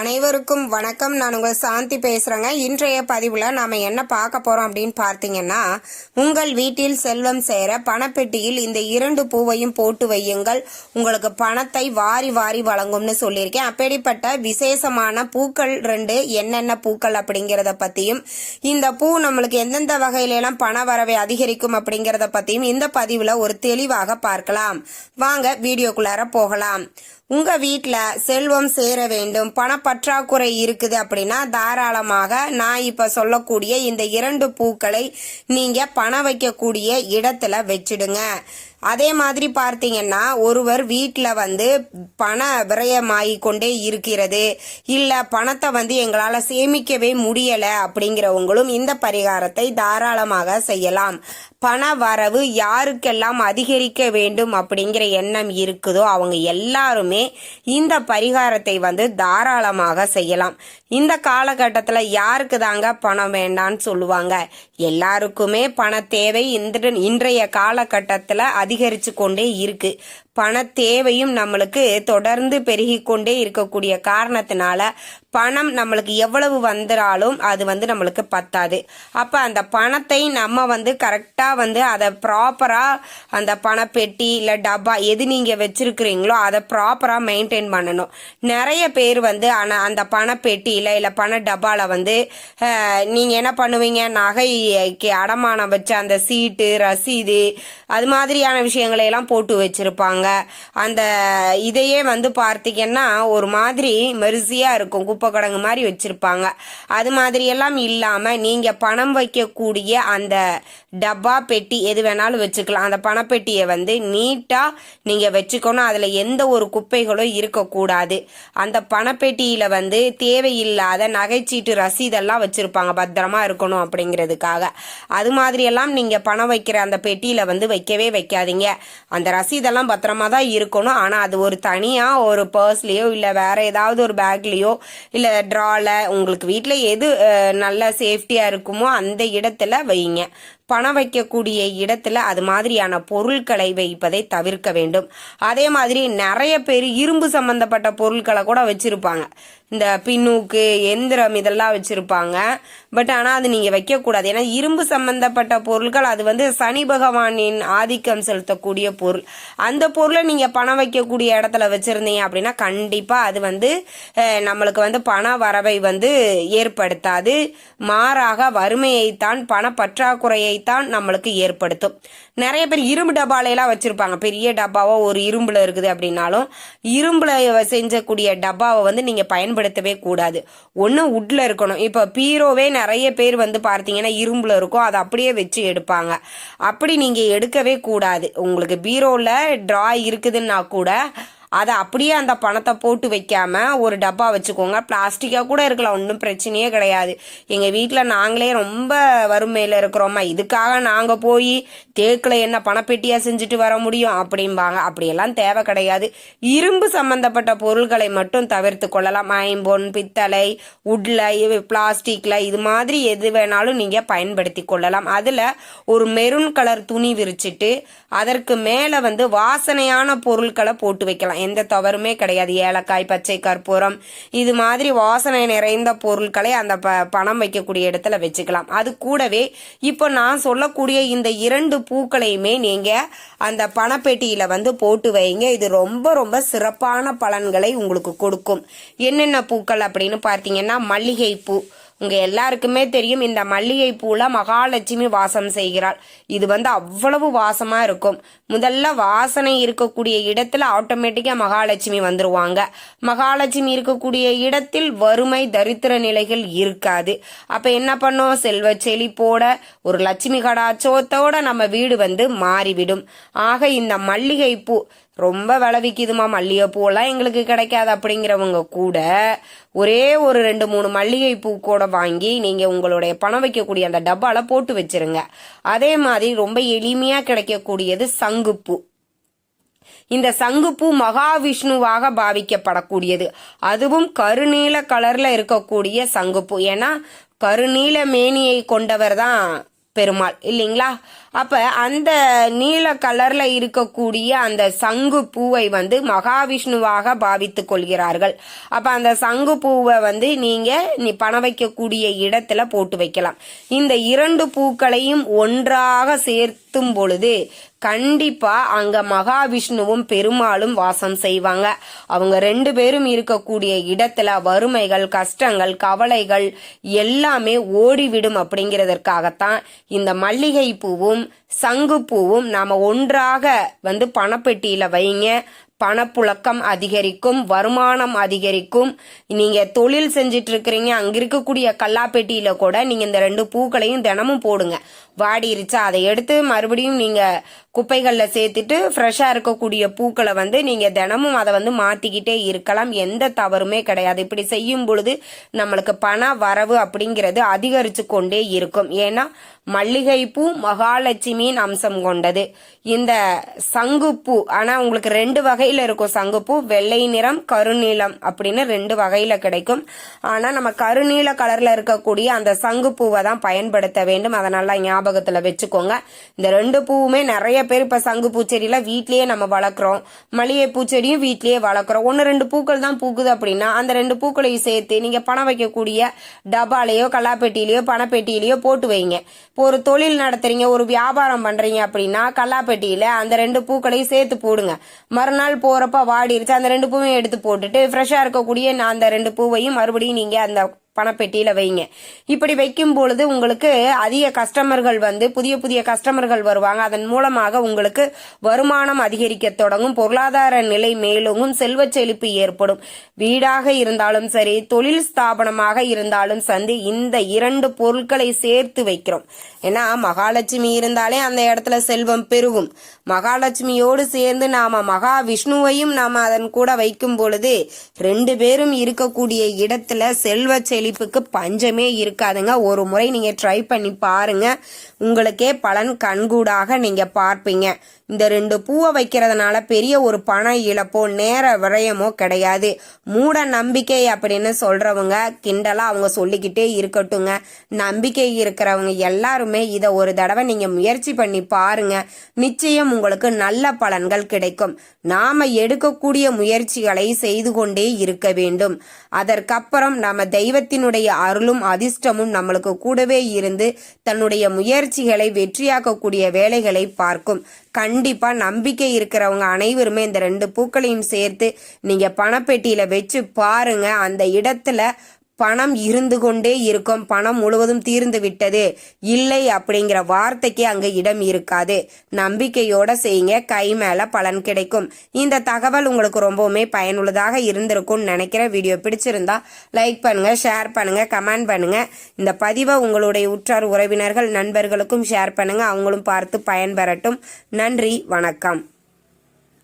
அனைவருக்கும் வணக்கம். நான் உங்கள் சாந்தி பேசுகிறேங்க இன்றைய பதிவில் நாம் என்ன பார்க்க போகிறோம் அப்படின்னு பார்த்தீங்கன்னா உங்கள் வீட்டில் செல்வம் சேர பணப்பெட்டியில் இந்த இரண்டு பூவையும் போட்டு வையுங்கள். உங்களுக்கு பணத்தை வாரி வாரி வழங்கும்னு சொல்லியிருக்கேன். அப்படிப்பட்ட விசேஷமான பூக்கள் ரெண்டு என்னென்ன பூக்கள் அப்படிங்கிறத பற்றியும் இந்த பூ நம்மளுக்கு எந்தெந்த வகையிலெல்லாம் பண வரவை அதிகரிக்கும் அப்படிங்கிறத பற்றியும் இந்த பதிவில் ஒரு தெளிவாக பார்க்கலாம். வாங்க வீடியோக்குள்ளார போகலாம். உங்க வீட்டில் செல்வம் சேர வேண்டும் பணப்பற்றாக்குறை இருக்குது அப்படின்னா தாராளமாக நான் இப்ப சொல்லக்கூடிய இந்த இரண்டு பூக்களை நீங்க பணம் வைக்கக்கூடிய இடத்துல வச்சிடுங்க. அதே மாதிரி பார்த்தீங்கன்னா ஒருவர் வீட்டில் வந்து பண விரயமாகி கொண்டே இருக்கிறது. இல்லை பணத்தை வந்து எங்களால் சேமிக்கவே முடியலை அப்படிங்கிறவங்களும் இந்த பரிகாரத்தை தாராளமாக செய்யலாம். பண வரவு யாருக்கெல்லாம் அதிகரிக்க வேண்டும் அப்படிங்கிற எண்ணம் இருக்குதோ அவங்க எல்லாருமே இந்த பரிகாரத்தை வந்து தாராளமாக செய்யலாம். இந்த காலகட்டத்தில் யாருக்கு தாங்க பணம் வேண்டான்னு சொல்லுவாங்க? எல்லாருக்குமே பண தேவை இந்த இன்றைய காலகட்டத்தில் அதிகரித்து கொண்டே இருக்கு. பண தேவையும் நம்மளுக்கு தொடர்ந்து பெருகி கொண்டே இருக்கக்கூடிய காரணத்தினால பணம் நம்மளுக்கு எவ்வளவு வந்துடாலும் அது வந்து நம்மளுக்கு பத்தாது. அப்போ அந்த பணத்தை நம்ம வந்து கரெக்டாக வந்து அதை ப்ராப்பராக அந்த பணப்பெட்டி இல்லை டப்பா எது நீங்கள் வச்சிருக்கிறீங்களோ அதை ப்ராப்பராக மெயின்டைன் பண்ணணும். நிறைய பேர் வந்து ஆனால் அந்த பணப்பெட்டியில் இல்லை பண டப்பாவில் வந்து நீங்கள் என்ன பண்ணுவீங்க? நகைக்கு அடமானம் வச்ச அந்த சீட்டு ரசீது அது மாதிரியான விஷயங்களை எல்லாம் போட்டு வச்சிருப்பாங்க. அந்த இதையே வந்து பார்த்தீங்கன்னா ஒரு மாதிரி மெரிசியாக இருக்கும் குப்பை கிடங்கு மாதிரி வச்சிருப்பாங்க. அது மாதிரி எல்லாம் இல்லாமல் நீங்கள் பணம் வைக்கக்கூடிய அந்த டப்பா பெட்டி எது வேணாலும் வச்சுக்கலாம். அந்த பணப்பெட்டியை வந்து நீட்டாக நீங்கள் வச்சுக்கணும். அதில் எந்த ஒரு குப்பைகளும் இருக்கக்கூடாது. அந்த பணப்பெட்டியில் வந்து தேவையில்லாத நகைச்சீட்டு ரசீதெல்லாம் வச்சுருப்பாங்க. பத்திரமா இருக்கணும் அப்படிங்கிறதுக்காக. அது மாதிரியெல்லாம் நீங்கள் பணம் வைக்கிற அந்த பெட்டியில் வந்து வைக்கவே வைக்காதீங்க. அந்த ரசீதெல்லாம் பத்திரம் தான் இருக்கணும். ஆனால் அது ஒரு தனியாக ஒரு பர்ஸ்லேயோ இல்லை வேற ஏதாவது ஒரு பேக்லேயோ இல்லை ட்ராவில் உங்களுக்கு வீட்டில் எது நல்ல சேஃப்டியாக இருக்குமோ அந்த இடத்துல வைங்க. பணம் வைக்கக்கூடிய இடத்துல அது மாதிரியான பொருட்களை வைப்பதை தவிர்க்க வேண்டும். அதே மாதிரி நிறைய பேர் இரும்பு சம்பந்தப்பட்ட பொருட்களை கூட வச்சிருப்பாங்க. இந்த பின்னூக்கு எந்திரம் இதெல்லாம் வச்சிருப்பாங்க. பட் ஆனால் அது நீங்கள் வைக்கக்கூடாது. ஏன்னா இரும்பு சம்பந்தப்பட்ட பொருட்கள் அது வந்து சனி பகவானின் ஆதிக்கம் செலுத்தக்கூடிய பொருள். அந்த பொருளை நீங்கள் பணம் வைக்கக்கூடிய இடத்துல வச்சுருந்தீங்க அப்படின்னா கண்டிப்பாக அது வந்து நம்மளுக்கு வந்து பண வரவை வந்து ஏற்படுத்தாது. மாறாக வறுமையைத்தான் பண தான் நம்மளுக்கு ஏற்படுத்தும். நிறைய பேர் இரும்பு டப்பாலையெல்லாம் வச்சுருப்பாங்க. பெரிய டப்பாவோ ஒரு இரும்பில் இருக்குது அப்படின்னாலும் இரும்பில் செஞ்சக்கூடிய டப்பாவை வந்து நீங்கள் பயன்படுத்தவே கூடாது. ஒன்று உட்டில் இருக்கணும். இப்போ பீரோவே நிறைய பேர் வந்து பார்த்தீங்கன்னா இரும்பில் இருக்கும். அதை அப்படியே வச்சு எடுப்பாங்க. அப்படி நீங்கள் எடுக்கவே கூடாது. உங்களுக்கு பீரோவில் ட்ரா இருக்குதுன்னா கூட அதை அப்படியே அந்த பணத்தை போட்டு வைக்காம ஒரு டப்பா வச்சுக்கோங்க. பிளாஸ்டிக்காக கூட இருக்கலாம் ஒன்றும் பிரச்சனையே கிடையாது. எங்கள் வீட்டில் நாங்களே ரொம்ப வறுமையில் இருக்கிறோமா இதுக்காக நாங்கள் போய் தேக்கில் என்ன பணப்பெட்டியாக செஞ்சுட்டு வர முடியும் அப்படிம்பாங்க. அப்படியெல்லாம் தேவை கிடையாது. இரும்பு சம்பந்தப்பட்ட பொருள்களை மட்டும் தவிர்த்து கொள்ளலாம். ஐம்பொன் பித்தளை உட்ல பிளாஸ்டிக்ல இது மாதிரி எது வேணாலும் நீங்கள் பயன்படுத்தி கொள்ளலாம். அதில் ஒரு மெரூன் கலர் துணி விரிச்சிட்டு அதற்கு மேலே வந்து வாசனையான பொருட்களை போட்டு வைக்கலாம். எந்த தவறுமே கிடையாது. ஏலக்காய் பச்சை கற்பூரம் இது மாதிரி வாசனை நிறைந்த பொருட்களை அந்த ப பணம் வைக்கக்கூடிய இடத்துல வச்சுக்கலாம். அது கூடவே இப்போ நான் சொல்லக்கூடிய இந்த இரண்டு பூக்களையுமே நீங்கள் அந்த பணப்பெட்டியில் வந்து போட்டு வைங்க. இது ரொம்ப ரொம்ப சிறப்பான பலன்களை உங்களுக்கு கொடுக்கும். என்னென்ன பூக்கள் அப்படின்னு பார்த்தீங்கன்னா மல்லிகை பூ உங்க எல்லாருக்குமே தெரியும் இந்த மல்லிகை பூல மகாலட்சுமி வாசம் செய்கிறாள். இது வந்து அவ்வளவு வாசமா இருக்கும். முதல்ல வாசனை இருக்கக்கூடிய இடத்துல ஆட்டோமேட்டிக்கா மகாலட்சுமி வந்துருவாங்க. மகாலட்சுமி இருக்கக்கூடிய இடத்தில் வறுமை தரித்திர நிலைகள் இருக்காது. அப்ப என்ன பண்ணும்? செல்வ செழிப்போட ஒரு லட்சுமி கடாச்சோத்தோட நம்ம வீடு வந்து மாறிவிடும். ஆக இந்த மல்லிகை பூ ரொம்ப விலை விற்கிதுமா மல்லிகைப்பூலாம் எங்களுக்கு கிடைக்காது அப்படிங்கிறவங்க கூட ஒரே ஒரு ரெண்டு மூணு மல்லிகை பூ கூட வாங்கி நீங்கள் உங்களுடைய பணம் வைக்கக்கூடிய அந்த டப்பாவில் போட்டு வச்சிருங்க. அதே மாதிரி ரொம்ப எளிமையாக கிடைக்கக்கூடியது சங்குப்பூ. இந்த சங்குப்பூ மகாவிஷ்ணுவாக பாவிக்கப்படக்கூடியது. அதுவும் கருநீல கலர்ல இருக்கக்கூடிய சங்குப்பூ. ஏன்னா கருநீல மேனியை கொண்டவர் தான் பெருமாள் இல்லைங்களா? அப்ப அந்த நீல கலர்ல இருக்கக்கூடிய அந்த சங்கு பூவை வந்து மகாவிஷ்ணுவாக பாவித்துக் கொள்கிறார்கள். அப்ப அந்த சங்கு பூவை வந்து நீங்க நீ பண வைக்கக்கூடிய இடத்துல போட்டு வைக்கலாம். இந்த இரண்டு பூக்களையும் ஒன்றாக சேர்த்தும் பொழுது கண்டிப்பா அங்க மகாவிஷ்ணுவும் பெருமாளும் வாசம் செய்வாங்க. அவங்க ரெண்டு பேரும் இருக்கக்கூடிய இடத்துல வறுமைகள் கஷ்டங்கள் கவலைகள் எல்லாமே ஓடிவிடும் அப்படிங்கிறதற்காகத்தான் இந்த மல்லிகை பூவும் சங்கு பூவும் நாம ஒன்றாக வந்து பணப்பெட்டியில வைங்க. பணப்புழக்கம் அதிகரிக்கும் வருமானம் அதிகரிக்கும். நீங்க தொழில் செஞ்சிட்டு இருக்கிறீங்க அங்க இருக்கக்கூடிய கல்லாப்பெட்டியில கூட நீங்க இந்த ரெண்டு பூக்களையும் தினமும் போடுங்க. வாடிருச்சா அதை எடுத்து மறுபடியும் நீங்க குப்பைகளில் சேர்த்துட்டு ஃப்ரெஷ்ஷாக இருக்கக்கூடிய பூக்களை வந்து நீங்க தினமும் அதை வந்து மாத்திக்கிட்டே இருக்கலாம். எந்த தவறுமே கிடையாது. இப்படி செய்யும் பொழுது நம்மளுக்கு பண வரவு அப்படிங்கிறது அதிகரித்து கொண்டே இருக்கும். ஏன்னா மல்லிகைப்பூ மகாலட்சுமியின் அம்சம் கொண்டது. இந்த சங்குப்பூ ஆனால் உங்களுக்கு ரெண்டு வகை வகையில் இருக்கும் சங்குப்பூ வெள்ளை நிறம் கருநீலம் அப்படின்னு ரெண்டு வகையில் கிடைக்கும். ஆனால் நம்ம கருநீல கலரில் இருக்கக்கூடிய அந்த சங்குப்பூவை தான் பயன்படுத்த வேண்டும். அதை நல்லா ஞாபகத்தில் வச்சுக்கோங்க. இந்த ரெண்டு பூவுமே நிறைய பேர் இப்போ சங்கு பூச்செடியில் வீட்லேயே நம்ம வளர்க்குறோம். மளிகை பூச்செடியும் வீட்லேயே வளர்க்குறோம். ஒன்று ரெண்டு பூக்கள் தான் பூக்குது அப்படின்னா அந்த ரெண்டு பூக்களையும் சேர்த்து நீங்கள் பணம் வைக்கக்கூடிய டபாலையோ கல்லாப்பெட்டியிலையோ பணப்பெட்டியிலையோ போட்டு வைங்க. இப்போ ஒரு தொழில் நடத்துறீங்க ஒரு வியாபாரம் பண்ணுறீங்க அப்படின்னா கல்லாப்பெட்டியில் அந்த ரெண்டு பூக்களையும் சேர்த்து போடுங்க. மறுநாள் போறப்ப வாடிருச்சு அந்த ரெண்டு பூவையும் எடுத்து போட்டுட்டு ஃப்ரெஷ்ஷா இருக்கக்கூடிய அந்த ரெண்டு பூவையும் மறுபடியும் நீங்க அந்த பணப்பெட்டியில வைங்க. இப்படி வைக்கும் பொழுது உங்களுக்கு அதிக கஸ்டமர்கள் வந்து புதிய புதிய கஸ்டமர்கள் வருவாங்க. அதன் மூலமாக உங்களுக்கு வருமானம் அதிகரிக்க தொடங்கும். பொருளாதார நிலை மேலும் செல்வ செழிப்பு ஏற்படும். வீடாக இருந்தாலும் சரி தொழில் ஸ்தாபனமாக இருந்தாலும் சந்தி இந்த இரண்டு பொருட்களை சேர்த்து வைக்கிறோம். ஏன்னா மகாலட்சுமி இருந்தாலே அந்த இடத்துல செல்வம் பெருகும். மகாலட்சுமியோடு சேர்ந்து நாம மகா விஷ்ணுவையும் நாம அதன் கூட வைக்கும் பொழுது ரெண்டு பேரும் இருக்கக்கூடிய இடத்துல செல்வ செழிப்புக்கு பஞ்சமே இருக்காதுங்க. ஒரு முறை நீங்கள் ட்ரை பண்ணி பாருங்க. உங்களுக்கே பலன் கண்கூடாக நீங்கள் பார்ப்பீங்க. இந்த ரெண்டு பூவை வைக்கிறதுனால பெரிய ஒரு பண இழப்போ நேர விரயமோ கிடையாது. மூட நம்பிக்கை அப்படின்னு சொல்றவங்க கிண்டலா அவங்க சொல்லிக்கிட்டே இருக்கட்டுங்க. நம்பிக்கை இருக்கிறவங்க எல்லாருமே இதை ஒரு தடவை நீங்க முயற்சி பண்ணி பாருங்க. நிச்சயம் உங்களுக்கு நல்ல பலன்கள் கிடைக்கும். நாம எடுக்கக்கூடிய முயற்சிகளை செய்து கொண்டே இருக்க வேண்டும். அதற்கப்புறம் நம்ம தெய்வத்தினுடைய அருளும் அதிர்ஷ்டமும் நம்மளுக்கு கூடவே இருந்து தன்னுடைய முயற்சிகளை வெற்றியாக்கக்கூடிய வேலைகளை பார்க்கும். கண்டிப்பா நம்பிக்கை இருக்கிறவங்க அனைவருமே இந்த ரெண்டு பூக்களையும் சேர்த்து நீங்க பணப்பெட்டியில வச்சு பாருங்க. அந்த இடத்துல பணம் இருந்து கொண்டே இருக்கும். பணம் முழுவதும் தீர்ந்து விட்டது. இல்லை அப்படிங்கிற வார்த்தைக்கு அங்க இடம் இருக்காது. நம்பிக்கையோட செய்யுங்க. கை மேல பலன் கிடைக்கும். இந்த தகவல் உங்களுக்கு ரொம்பவுமே பயனுள்ளதாக இருந்திருக்கும்னு நினைக்கிற வீடியோ பிடிச்சிருந்தா லைக் பண்ணுங்க ஷேர் பண்ணுங்க கமெண்ட் பண்ணுங்க. இந்த பதிவை உங்களுடைய உற்றார் உறவினர்கள் நண்பர்களுக்கும் ஷேர் பண்ணுங்க. அவங்களும் பார்த்து பயன்பெறட்டும். நன்றி வணக்கம்.